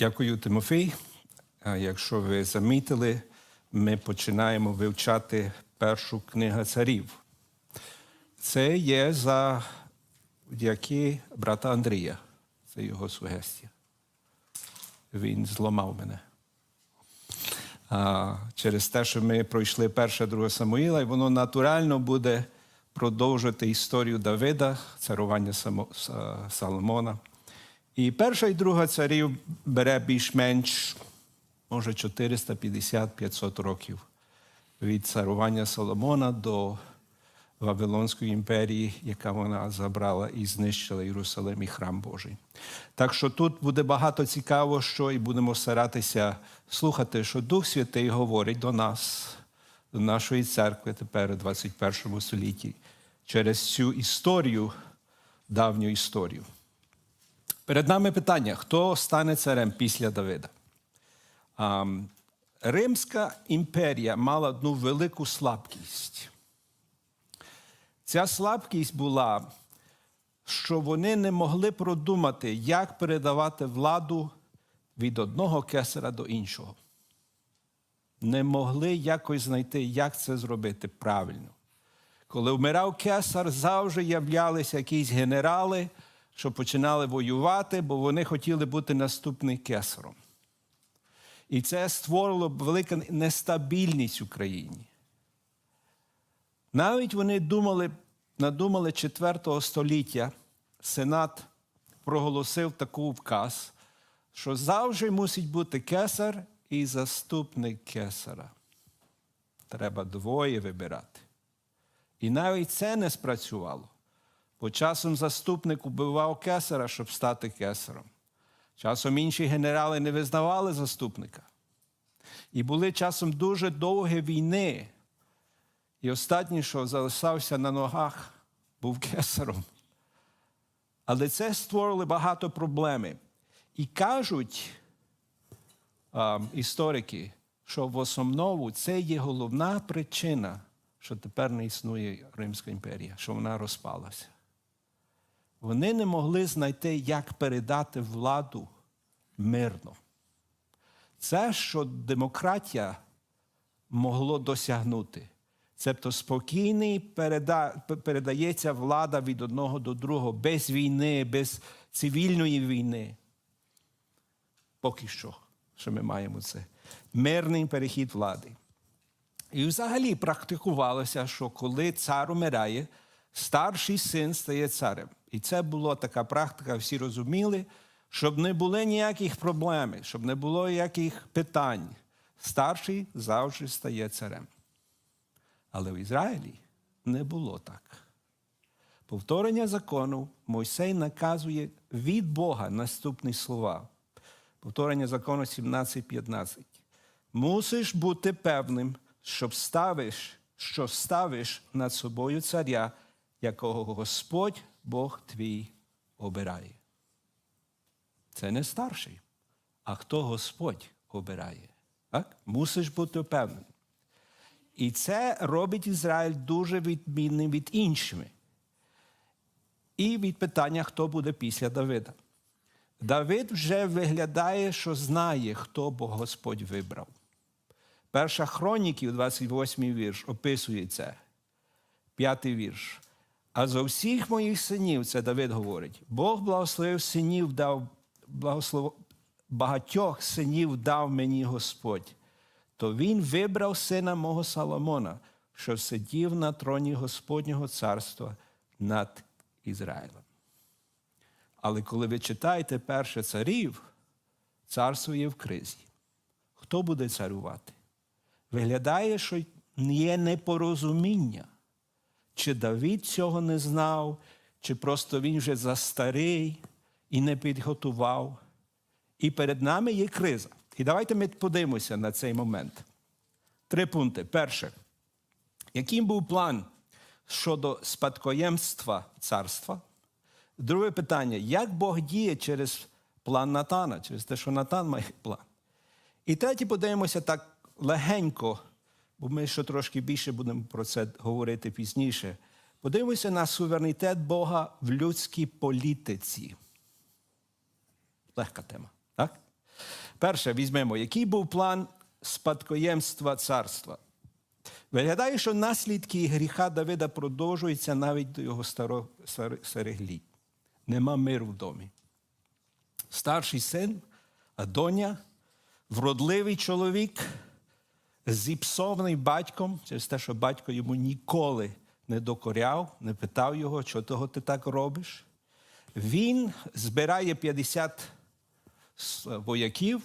Дякую, Тимофій. Якщо ви замітили, ми починаємо вивчати першу книгу царів. Це є за дяки брата Андрія. Це його сугестія. Він зламав мене. А, через те, що ми пройшли перше, друге Самуїла, і воно натурально буде продовжувати історію Давида, царування Само- Са- Соломона. І перша і друга царів бере більш-менш, може, 450-500 років від царування Соломона до Вавилонської імперії, яка вона забрала і знищила Єрусалим і храм Божий. Так що тут буде багато цікаво, що і будемо старатися слухати, що Дух Святий говорить до нас, до нашої церкви тепер у 21 столітті, через цю історію, давню історію. Перед нами питання: хто стане царем після Давида? Римська імперія мала одну велику слабкість. Ця слабкість була, що вони не могли продумати, як передавати владу від одного кесаря до іншого. Не могли якось знайти, як це зробити правильно. Коли вмирав кесар, завжди являлися якісь генерали, що починали воювати, бо вони хотіли бути наступним кесаром. І це створило велику нестабільність в Україні. Навіть вони думали, надумали 4 століття, Сенат проголосив таку вказ, що завжди мусить бути кесар і заступник кесара. Треба двоє вибирати. І навіть це не спрацювало. Бо часом заступник убивав кесара, щоб стати кесаром. Часом інші генерали не визнавали заступника. І були часом дуже довгі війни. І останній, що залишався на ногах, був кесаром. Але це створило багато проблем. І кажуть а, історики, що в основному це є головна причина, що тепер не існує Римська імперія, що вона розпалася. Вони не могли знайти, як передати владу мирно. Це, що демократія могло досягнути. Цебто спокійний переда... передається влада від одного до другого, без війни, без цивільної війни. Поки що, що ми маємо це. Мирний перехід влади. І взагалі практикувалося, що коли цар умирає, старший син стає царем. І це була така практика, всі розуміли, щоб не було ніяких проблем, щоб не було ніяких питань. Старший завжди стає царем. Але в Ізраїлі не було так. Повторення закону Мойсей наказує від Бога наступні слова. Повторення закону 17.15. Мусиш бути певним, щоб ставиш, що ставиш над собою царя, якого Господь Бог твій обирає. Це не старший, а хто Господь обирає. Так? Мусиш бути впевнений. І це робить Ізраїль дуже відмінним від іншими. І від питання, хто буде після Давида. Давид вже виглядає, що знає, хто Бог Господь вибрав. Перша хроніків, 28 вірш, описує це. П'ятий вірш. А за всіх моїх синів, це Давид говорить, Бог благословив синів, дав благослов... багатьох синів дав мені Господь. То він вибрав сина мого Соломона, що сидів на троні Господнього царства над Ізраїлем. Але коли ви читаєте перше царів, царство є в кризі. Хто буде царювати? Виглядає, що є непорозуміння. Чи Давид цього не знав, чи просто він вже застарий і не підготував. І перед нами є криза. І давайте ми подивимося на цей момент. Три пункти. Перше, яким був план щодо спадкоємства царства? Друге питання: як Бог діє через план Натана, через те, що Натан має план? І третє, подивимося так легенько, бо ми ще трошки більше будемо про це говорити пізніше. Подивимося на суверенітет Бога в людській політиці. Легка тема, так? Перше, візьмемо, який був план спадкоємства царства. Виглядає, що наслідки гріха Давида продовжуються навіть до його старих літ. Нема миру в домі. Старший син Адоня, вродливий чоловік, зіпсований батьком через те, що батько йому ніколи не докоряв, не питав його, чого ти так робиш. Він збирає 50 вояків,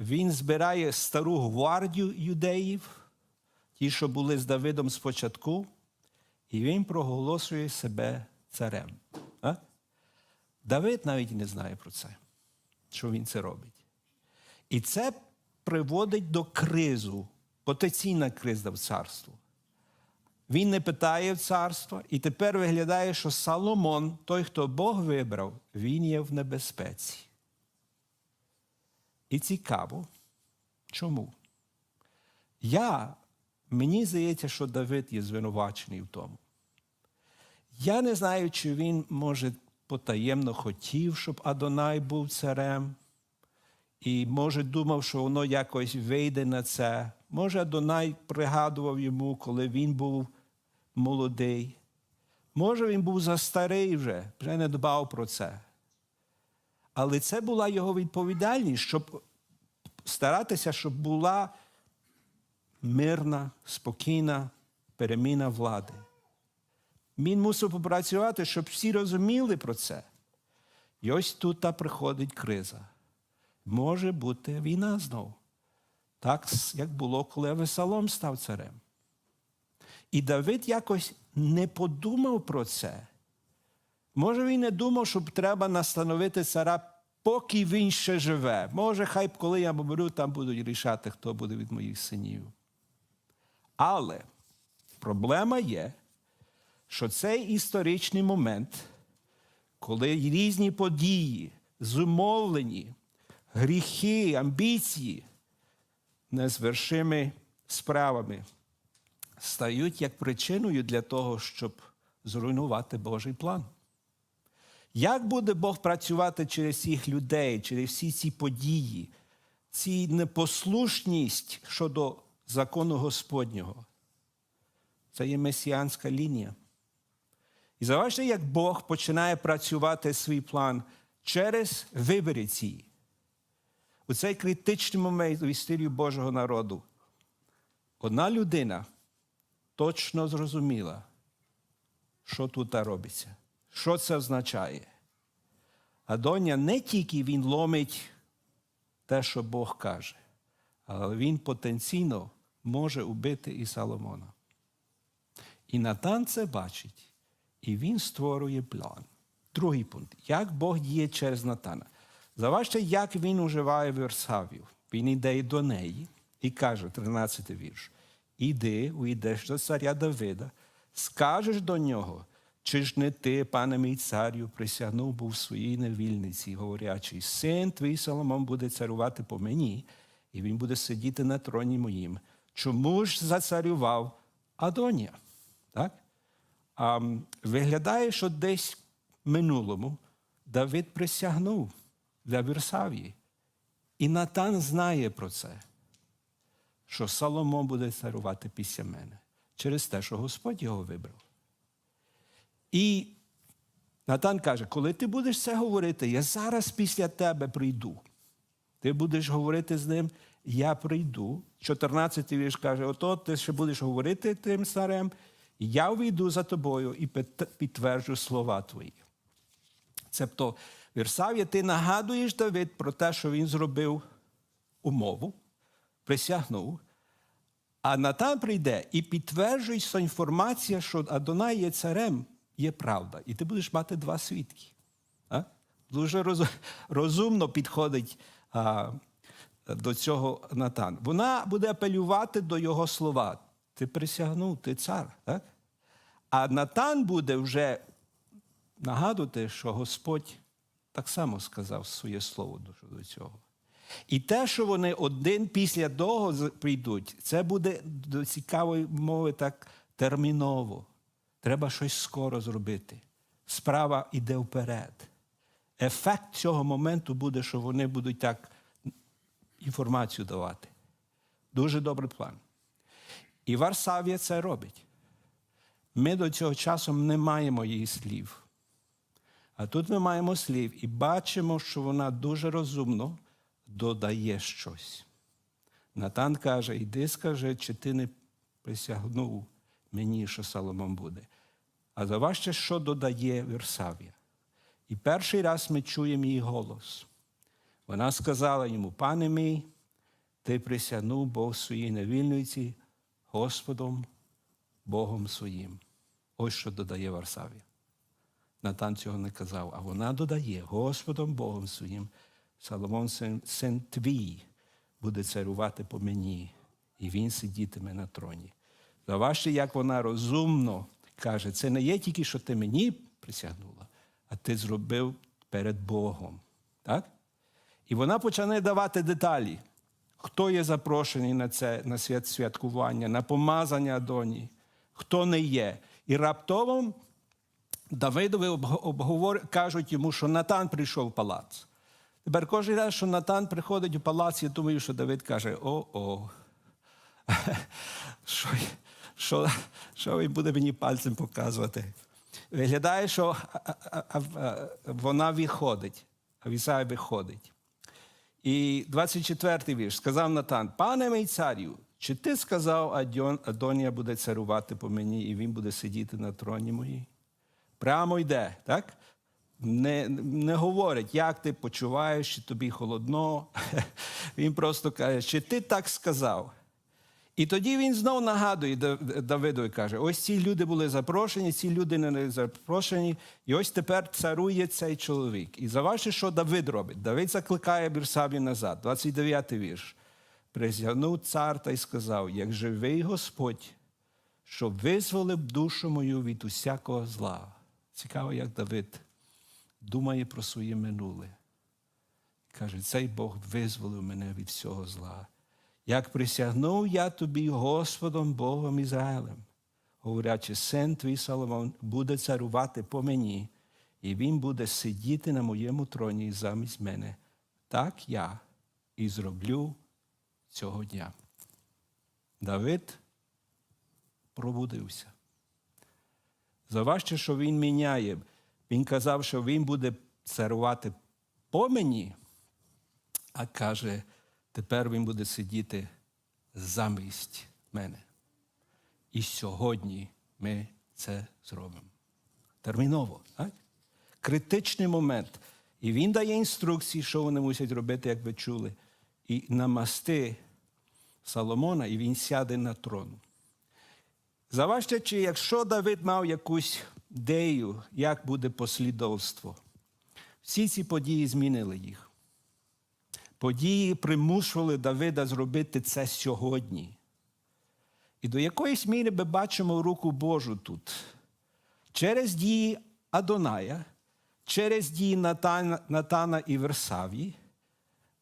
він збирає стару гвардію юдеїв, ті, що були з Давидом спочатку, і він проголошує себе царем. А? Давид навіть не знає про це, що він це робить. І це приводить до кризу, потенційна криза в царству. Він не питає в царства, і тепер виглядає, що Соломон, той, хто Бог вибрав, він є в небезпеці. І цікаво, чому? Я, мені здається, що Давид є звинувачений в тому. Я не знаю, чи він, може, потаємно хотів, щоб Адонай був царем, і, може, думав, що воно якось вийде на це. Може, Адонай пригадував йому, коли він був молодий. Може, він був застарий вже, вже не дбав про це. Але це була його відповідальність, щоб старатися, щоб була мирна, спокійна переміна влади. Він мусив попрацювати, щоб всі розуміли про це. І ось тут та приходить криза. Може бути війна знову. Так, як було, коли Авесалом став царем. І Давид якось не подумав про це. Може, він не думав, що треба настановити цара, поки він ще живе. Може, хай коли я помру, там будуть рішати, хто буде від моїх синів. Але проблема є, що цей історичний момент, коли різні події, зумовлені, гріхи, амбіції незвершими справами стають як причиною для того, щоб зруйнувати Божий план. Як буде Бог працювати через всіх людей, через всі ці події, ці непослушність щодо закону Господнього? Це є месіанська лінія. І заважте, як Бог починає працювати свій план через вибори ці. У цей критичний момент в історії Божого народу. Одна людина точно зрозуміла, що тут робиться, що це означає. Адоня не тільки він ломить те, що Бог каже, але він потенційно може убити і Соломона. І Натан це бачить, і він створює план. Другий пункт. Як Бог діє через Натана. Заважте, як він уживає Версавію. Він йде до неї і каже, 13 вірш. Іди, уйдеш до царя Давида, скажеш до нього, чи ж не ти, пане мій царю, присягнув був своїй невільниці, говорячи, син твій Соломон буде царювати по мені, і він буде сидіти на троні моїм. Чому ж зацарював Адонія? Так? А, виглядає, що десь в минулому Давид присягнув для Версавії. І Натан знає про це, що Соломон буде царювати після мене через те, що Господь його вибрав. І Натан каже: коли ти будеш це говорити, я зараз після тебе прийду. Ти будеш говорити з ним, я прийду. 14 вірш каже: ото ти ще будеш говорити тим царем, я увійду за тобою і підтверджу слова твої. Цебто, Вірсав'я, ти нагадуєш Давид про те, що він зробив умову, присягнув, а Натан прийде і підтверджує, що інформація, що Адонай є царем, є правда. І ти будеш мати два свідки. А? Дуже роз, розумно підходить а, до цього Натан. Вона буде апелювати до його слова. Ти присягнув, ти цар. Так? А Натан буде вже нагадувати, що Господь так само сказав своє слово до цього. І те, що вони один після того прийдуть, це буде до цікавої мови так терміново. Треба щось скоро зробити. Справа йде вперед. Ефект цього моменту буде, що вони будуть так інформацію давати. Дуже добрий план. І Варсавія це робить. Ми до цього часу не маємо її слів. А тут ми маємо слів і бачимо, що вона дуже розумно додає щось. Натан каже: іди скажи, чи ти не присягнув мені, що Соломон буде. А заважте, що додає Версавія. І перший раз ми чуємо її голос. Вона сказала йому, пане мій, ти присягнув Бог своїй невільниці Господом, Богом своїм. Ось що додає Варсавія. Натан цього не казав, а вона додає Господом Богом своїм. Соломон, син, син твій, буде царювати по мені, і він сидітиме на троні. Заважте, як вона розумно каже, це не є тільки, що ти мені присягнула, а ти зробив перед Богом. Так? І вона почне давати деталі, хто є запрошений на це на свят святкування, на помазання Адоні, хто не є. І раптово Давидові обговор... кажуть йому, що Натан прийшов в палац. Тепер кожен раз, що Натан приходить у палац, я думаю, що Давид каже: о-о, що, що, що він буде мені пальцем показувати. Виглядає, що вона виходить, Авісай виходить. І 24-й вірш сказав Натан: Пане мій царю, чи ти сказав, Адонія буде царювати по мені, і він буде сидіти на троні моїй? Прямо йде, так? Не не говорить, як ти почуваєш, чи тобі холодно. Він просто каже, чи ти так сказав. І тоді він знов нагадує Давиду і каже: ось ці люди були запрошені, ці люди не запрошені, і ось тепер царує цей чоловік. І заважте, що Давид робить. Давид закликає Бірсаві назад, 29-й вірш. Присягнув цар та й сказав: як живий Господь, що визволив душу мою від усякого зла. Цікаво, як Давид думає про своє минуле. Каже, цей Бог визволив мене від всього зла. Як присягнув я тобі Господом Богом Ізраїлем, говорячи, син твій Соломон буде царувати по мені, і він буде сидіти на моєму троні замість мене. Так я і зроблю цього дня. Давид пробудився. Заважте, що він міняє. Він казав, що він буде царувати по мені, а каже, тепер він буде сидіти замість мене. І сьогодні ми це зробимо. Терміново. так? Критичний момент. І він дає інструкції, що вони мусять робити, як ви чули, і намасти Соломона, і він сяде на трон. Заважте, чи якщо Давид мав якусь ідею, як буде послідовство, всі ці події змінили їх. Події примушували Давида зробити це сьогодні. І до якоїсь міри ми бачимо руку Божу тут. Через дії Адоная, через дії Натана, Натана і Версавії,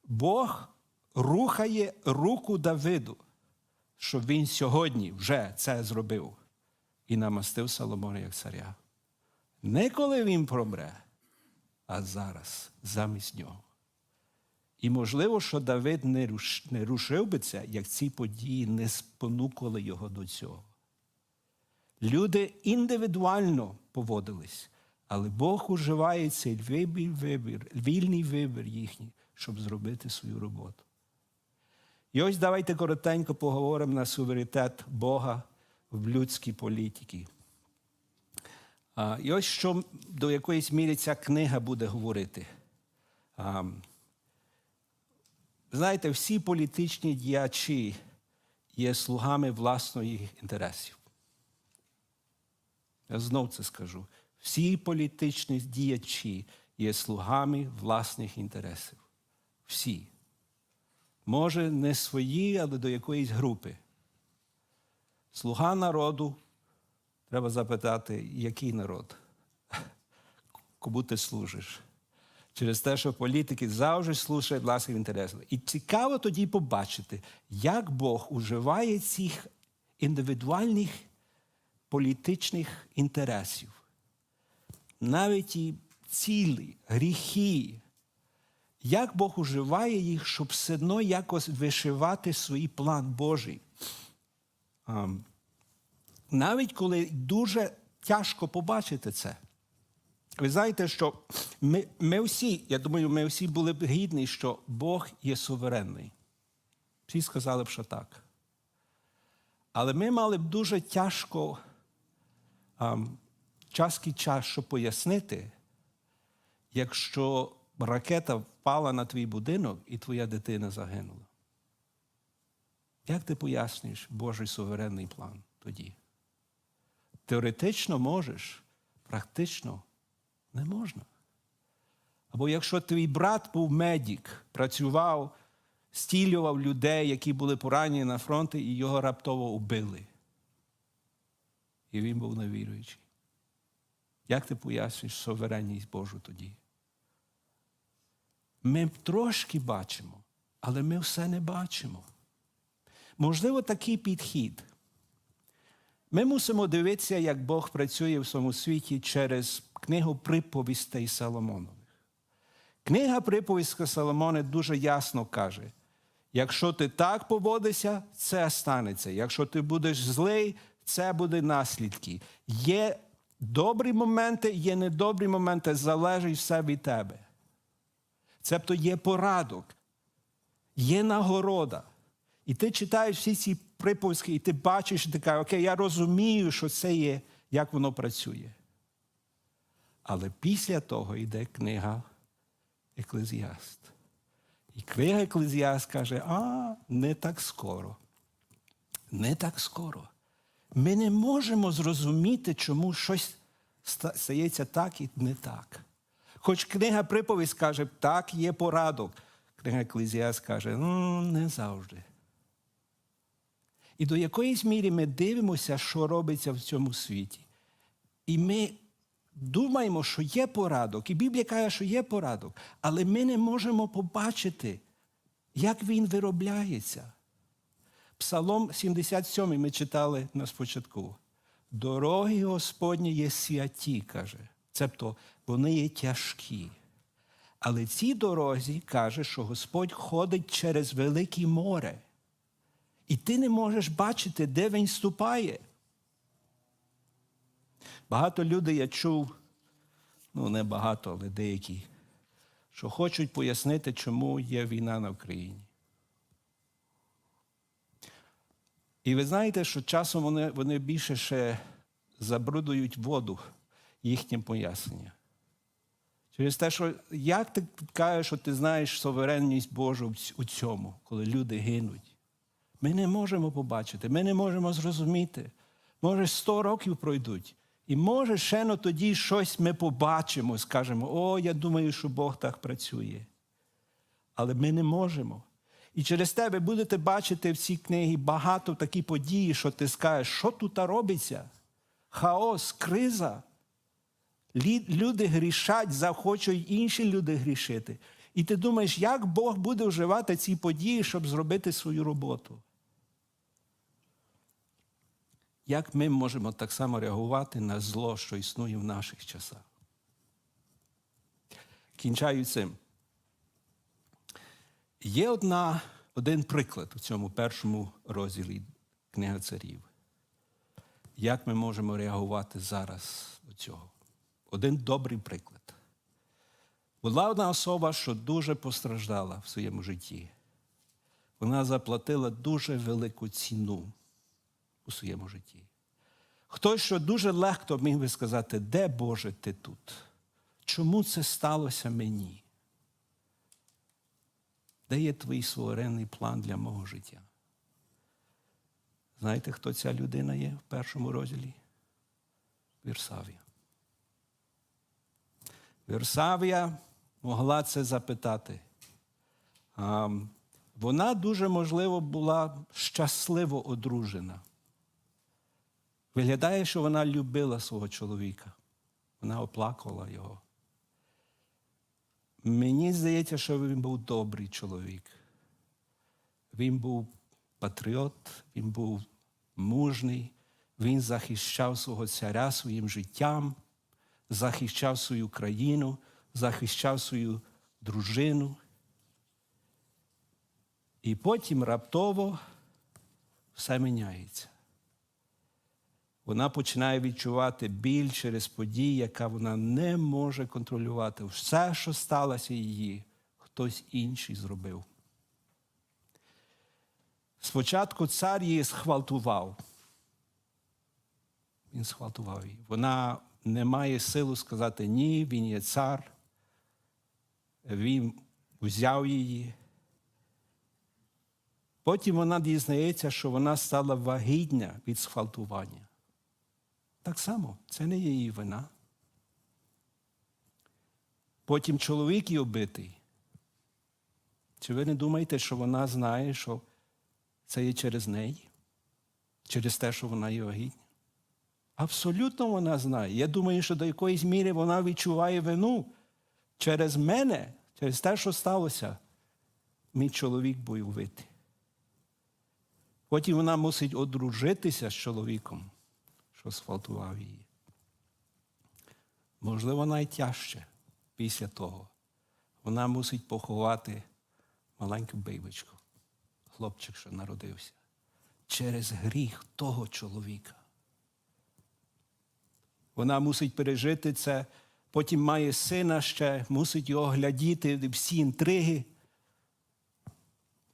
Бог рухає руку Давиду щоб він сьогодні вже це зробив і намастив Соломона як царя. Не коли він промре, а зараз замість нього. І можливо, що Давид не, руш, не рушив би це, як ці події не спонукали його до цього. Люди індивідуально поводились, але Бог уживає цей вибір, вибір, вільний вибір їхній, щоб зробити свою роботу. І ось давайте коротенько поговоримо на суверенітет Бога в людській політиці. І ось що до якоїсь міри ця книга буде говорити. Знаєте, всі політичні діячі є слугами власної інтересів. Я знов це скажу. Всі політичні діячі є слугами власних інтересів. Всі. Може, не свої, але до якоїсь групи. Слуга народу, треба запитати, який народ? Кому ти служиш? Через те, що політики завжди слушають власних інтересів. І цікаво тоді побачити, як Бог уживає цих індивідуальних політичних інтересів. Навіть і цілі, гріхи, як Бог уживає їх, щоб все одно якось вишивати свій план Божий. Навіть коли дуже тяжко побачити це. Ви знаєте, що ми, ми всі, я думаю, ми всі були б гідні, що Бог є суверенний. Всі сказали б, що так. Але ми мали б дуже тяжко ам, чаский час, щоб пояснити, якщо ракета впала на твій будинок і твоя дитина загинула. Як ти пояснюєш Божий суверенний план тоді? Теоретично можеш, практично не можна. Або якщо твій брат був медик, працював, стілював людей, які були поранені на фронті, і його раптово убили. І він був невіруючий. Як ти пояснюєш суверенність Божу тоді? Ми трошки бачимо, але ми все не бачимо. Можливо, такий підхід. Ми мусимо дивитися, як Бог працює в своєму світі через книгу приповістей Соломонових. Книга приповістка Соломона дуже ясно каже: якщо ти так поводишся, це станеться. Якщо ти будеш злий, це буде наслідки. Є добрі моменти, є недобрі моменти, залежить все від тебе. Цебто є порадок, є нагорода. І ти читаєш всі ці приповістки, і ти бачиш, і ти кажеш, окей, я розумію, що це є, як воно працює. Але після того йде книга Еклезіаст. І книга Еклезіаст каже, а не так скоро. Не так скоро. Ми не можемо зрозуміти, чому щось стається так і не так. Хоч книга приповість каже, так, є порадок. Книга Еклезіаст каже, не завжди. І до якоїсь міри ми дивимося, що робиться в цьому світі. І ми думаємо, що є порадок, і Біблія каже, що є порадок, але ми не можемо побачити, як він виробляється. Псалом 77 ми читали на спочатку. Дороги Господні є святі, каже. Цебто вони є тяжкі. Але ці дорозі каже, що Господь ходить через велике море. І ти не можеш бачити, де він ступає. Багато людей я чув, ну не багато, але деякі, що хочуть пояснити, чому є війна на Україні. І ви знаєте, що часом вони, вони більше ще забрудують воду їхнім поясненням. Через те, що як ти кажеш, що ти знаєш суверенність Божу у цьому, коли люди гинуть? Ми не можемо побачити, ми не можемо зрозуміти. Може, 100 років пройдуть. І може, ще на тоді щось ми побачимо, скажемо, о, я думаю, що Бог так працює. Але ми не можемо. І через те ви будете бачити в цій книгі багато такі події, що ти скажеш, що тут робиться? Хаос, криза. Люди грішать, захочуть інші люди грішити. І ти думаєш, як Бог буде вживати ці події, щоб зробити свою роботу? Як ми можемо так само реагувати на зло, що існує в наших часах? Кінчаю цим. Є одна, один приклад у цьому першому розділі Книга царів. Як ми можемо реагувати зараз до цього? Один добрий приклад. Була одна особа, що дуже постраждала в своєму житті. Вона заплатила дуже велику ціну у своєму житті. Хтось, що дуже легко міг би сказати, де Боже ти тут? Чому це сталося мені? Де є твій суверенний план для мого життя? Знаєте, хто ця людина є в першому розділі? Вірсавія. Вірсавія могла це запитати. Вона дуже, можливо, була щасливо одружена. Виглядає, що вона любила свого чоловіка. Вона оплакувала його. Мені здається, що він був добрий чоловік. Він був патріот, він був мужний, він захищав свого царя своїм життям, захищав свою країну, захищав свою дружину. І потім раптово все міняється. Вона починає відчувати біль через події, яка вона не може контролювати. Все, що сталося її, хтось інший зробив. Спочатку цар її схвалтував. Він схвалтував її. Вона не має силу сказати ні, він є цар. Він взяв її. Потім вона дізнається, що вона стала вагітня від схвалтування. Так само, це не її вина. Потім чоловік її убитий. Чи ви не думаєте, що вона знає, що це є через неї? Через те, що вона є вагітня? Абсолютно вона знає. Я думаю, що до якоїсь міри вона відчуває вину через мене, через те, що сталося. Мій чоловік був убитий. Потім вона мусить одружитися з чоловіком, що сфалтував її. Можливо, найтяжче після того. Вона мусить поховати маленьку бейбочку, хлопчик, що народився, через гріх того чоловіка. Вона мусить пережити це, потім має сина ще, мусить його глядіти, всі інтриги.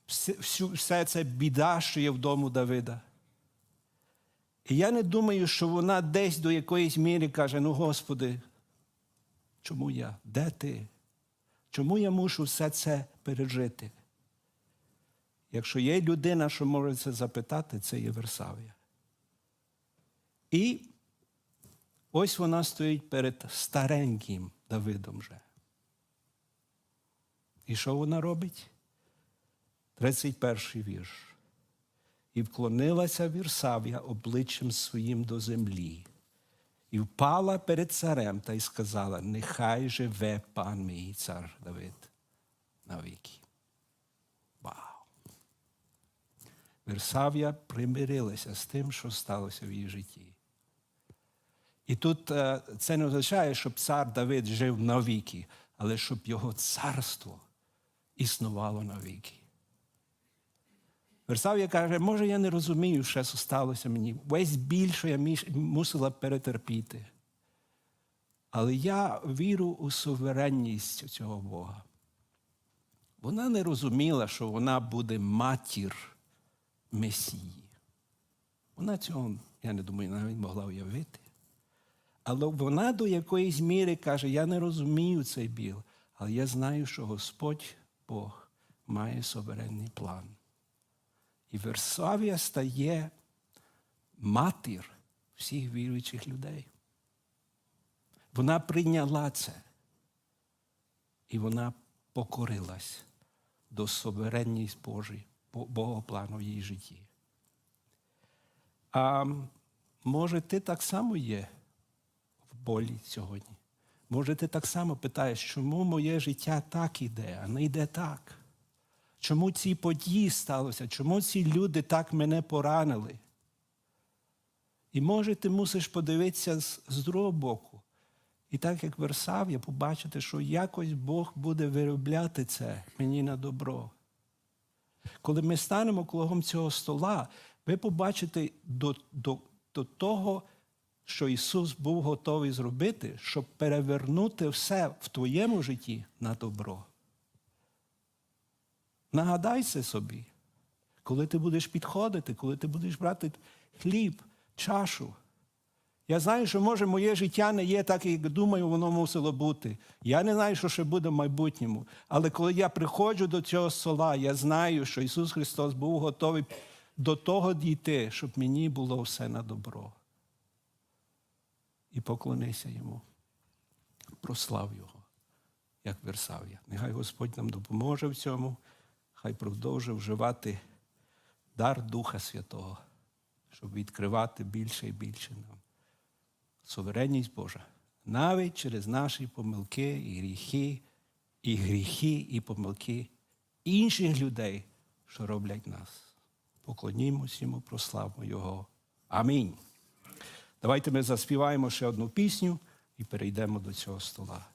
Все, це біда, що є в дому Давида. І я не думаю, що вона десь до якоїсь міри каже: ну, Господи, чому я? Де ти? Чому я мушу все це пережити? Якщо є людина, що може це запитати, це є Версавія. І ось вона стоїть перед стареньким Давидом вже. І що вона робить? 31 вірш. І вклонилася Вірсавія обличчям своїм до землі, і впала перед царем та й сказала: Нехай живе пан мій цар Давид навіки. Вау! Вірсавія примирилася з тим, що сталося в її житті. І тут е, це не означає, щоб цар Давид жив навіки, але щоб його царство існувало навіки. Версавія каже, може, я не розумію, що сталося мені. Весь біль, що я мусила перетерпіти. Але я вірю у суверенність цього Бога. Вона не розуміла, що вона буде матір Месії. Вона цього, я не думаю, навіть могла уявити. Але вона до якоїсь міри каже: я не розумію цей біл, але я знаю, що Господь Бог має суверенний план. І Версавія стає матір всіх віруючих людей. Вона прийняла це. І вона покорилась до суверенність Божої, Бо- Бога плану в її житті. А може, ти так само є в болі сьогодні? Може, ти так само питаєш, чому моє життя так іде, а не йде так? Чому ці події сталося? Чому ці люди так мене поранили? І може ти мусиш подивитися з, з другого боку. І так як Версав'я, побачити, що якось Бог буде виробляти це мені на добро. Коли ми станемо кругом цього стола, ви побачите до, до, до того, що Ісус був готовий зробити, щоб перевернути все в твоєму житті на добро. Нагадай це собі, коли ти будеш підходити, коли ти будеш брати хліб, чашу. Я знаю, що може моє життя не є так, як думаю, воно мусило бути. Я не знаю, що ще буде в майбутньому. Але коли я приходжу до цього стола, я знаю, що Ісус Христос був готовий до того дійти, щоб мені було все на добро. І поклонися йому. Прослав Його, як Версав'я. Нехай Господь нам допоможе в цьому, хай продовжує вживати дар Духа Святого, щоб відкривати більше і більше нам. Суверенність Божа. Навіть через наші помилки і гріхи, і гріхи, і помилки інших людей, що роблять нас. Поклонімось йому, прославмо Його. Амінь. Давайте ми заспіваємо ще одну пісню і перейдемо до цього стола.